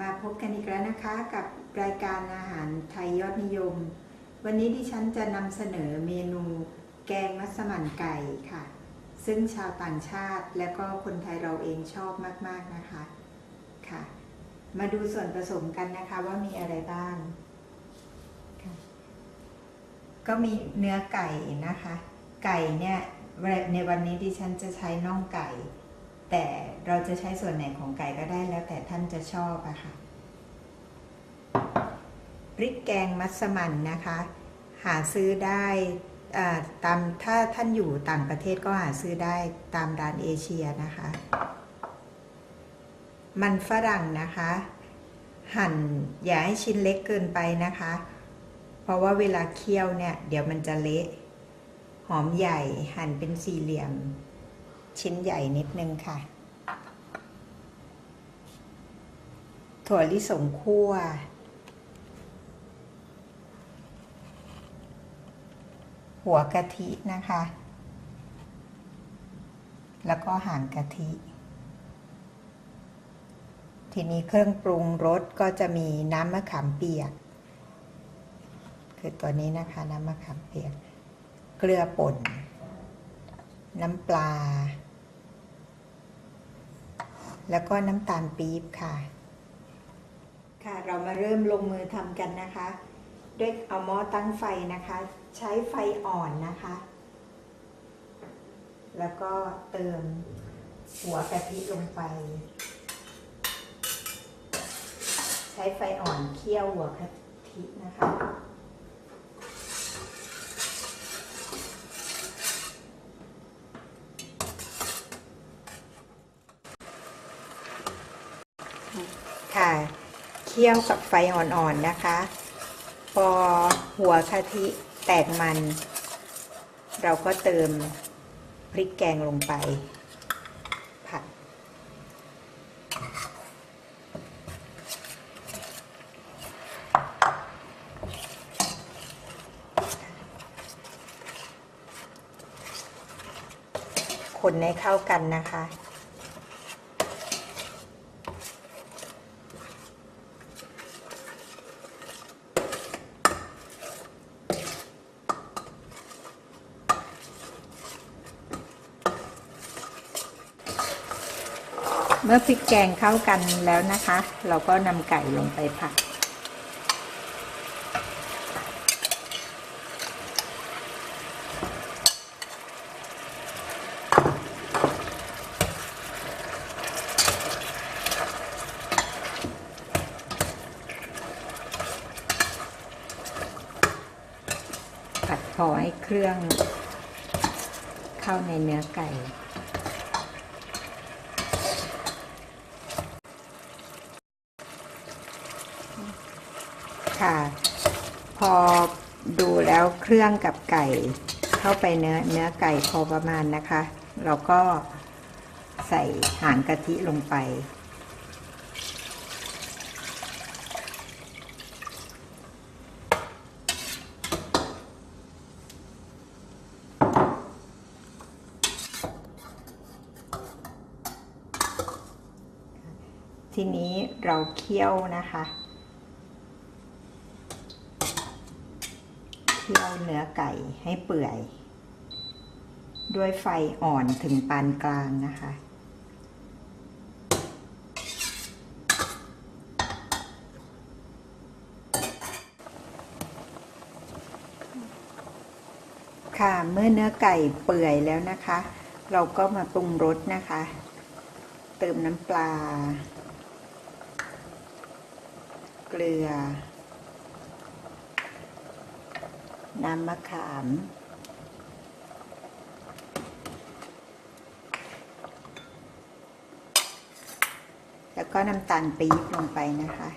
มาพบกันอีกแล้วนะคะกับรายการอาหารไทยยอดนิยม วันนี้ดิฉันจะนำเสนอเมนูแกงมัสมั่นไก่ค่ะ ซึ่งชาวต่างชาติและก็คนไทยเราเองชอบมาก ๆนะคะค่ะ มาดูส่วนผสมกันนะคะว่ามีอะไรบ้าง ก็มีเนื้อไก่นะคะ ไก่เนี่ยในวันนี้ดิฉันจะใช้น่องไก่ แต่เราจะใช้ส่วนไหนของไก่ก็ได้แล้วแต่ท่านจะชอบอะค่ะพริกแกงมัสมั่นนะคะ หาซื้อได้ตามถ้าท่านอยู่ต่างประเทศก็หาซื้อได้ตามร้านเอเชียนะคะ มันฝรั่งนะคะ หั่นอย่าให้ชิ้นเล็กเกินไปนะคะ เพราะว่าเวลาเคี่ยวเนี่ย เดี๋ยวมันจะเละ หอมใหญ่หั่นเป็นสี่เหลี่ยม ชิ้นใหญ่นิดนึงค่ะ ถั่วลิสงคั่ว หัวกะทินะคะ แล้วก็หางกะทิ ทีนี้เครื่องปรุงรสก็จะมีน้ำมะขามเปียก คือตัวนี้นะคะน้ำมะขามเปียก เกลือป่นน้ำปลา แล้วก็น้ำตาลปี๊บค่ะ ค่ะ เรามาเริ่มลงมือทำกันนะคะ ด้วยเอาหม้อตั้งไฟนะคะ ใช้ไฟอ่อนนะคะ แล้วก็เติมหัวกะทิลงไป ใช้ไฟอ่อนเคี่ยวหัวกะทินะคะเคี่ยวกับไฟอ่อนๆนะคะ พอหัวกะทิแตกมัน เราก็เติมพริกแกงลงไป ผัด คนให้เข้ากันนะคะ เมื่อพริกแกงเข้ากันแล้วนะคะ เราก็นำไก่ลงไปผัดผัดพอให้เครื่องเข้าในเนื้อไก่ ค่ะ พอดูแล้วเครื่องกับไก่เข้าไปเนื้อเนื้อไก่พอประมาณนะคะ เราก็ใส่หางกะทิลงไป ทีนี้เราเคี่ยวนะคะ คี่ยวเนื้อไก่ให้เปื่อย ด้วยไฟอ่อนถึงปานกลางนะคะ ค่ะเมื่อเนื้อไก่เปื่อยแล้วนะคะ เราก็มาปรุงรสนะคะ เติมน้ำปลา เกลือ น้ำมะขาม แล้วก็น้ำตาลปี๊บลงไปนะคะ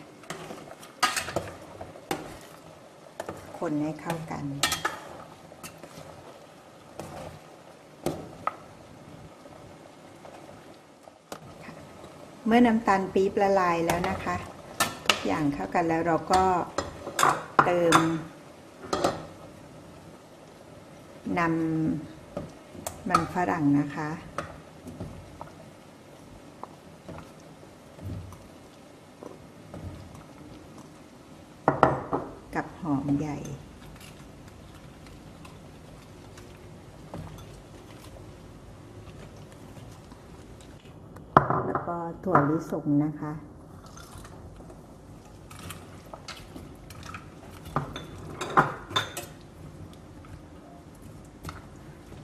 คนให้เข้ากันเมื่อน้ำตาลปี๊บละลายแล้วนะคะ ทุกอย่างเข้ากันแล้วเราก็เติม นำมันฝรั่งนะคะ กับหอมใหญ่แล้วก็ถั่วลิสงนะคะ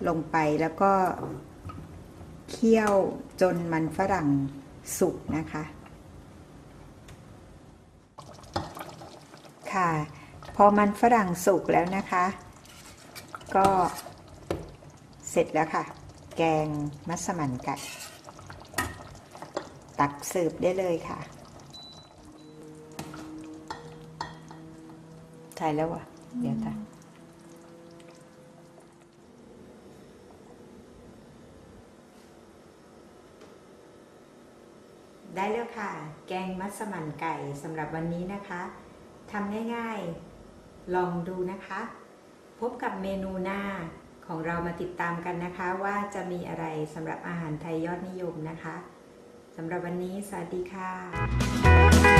ลงไปแล้วก็เคี่ยวจนมันฝรั่งสุกนะคะ ค่ะ พอมันฝรั่งสุกแล้วนะคะ ก็เสร็จแล้วค่ะ แกงมัสมั่นไก่ตักเสิร์ฟได้เลยค่ะถ่ายแล้ววะเดี๋ยวค่ะ ได้แล้วค่ะ แกงมัสมั่นไก่สำหรับวันนี้นะคะทำง่ายๆ ลองดูนะคะ พบกับเมนูหน้าของเรามาติดตามกันนะคะ ว่าจะมีอะไรสำหรับอาหารไทยยอดนิยมนะคะสำหรับวันนี้ สวัสดีค่ะ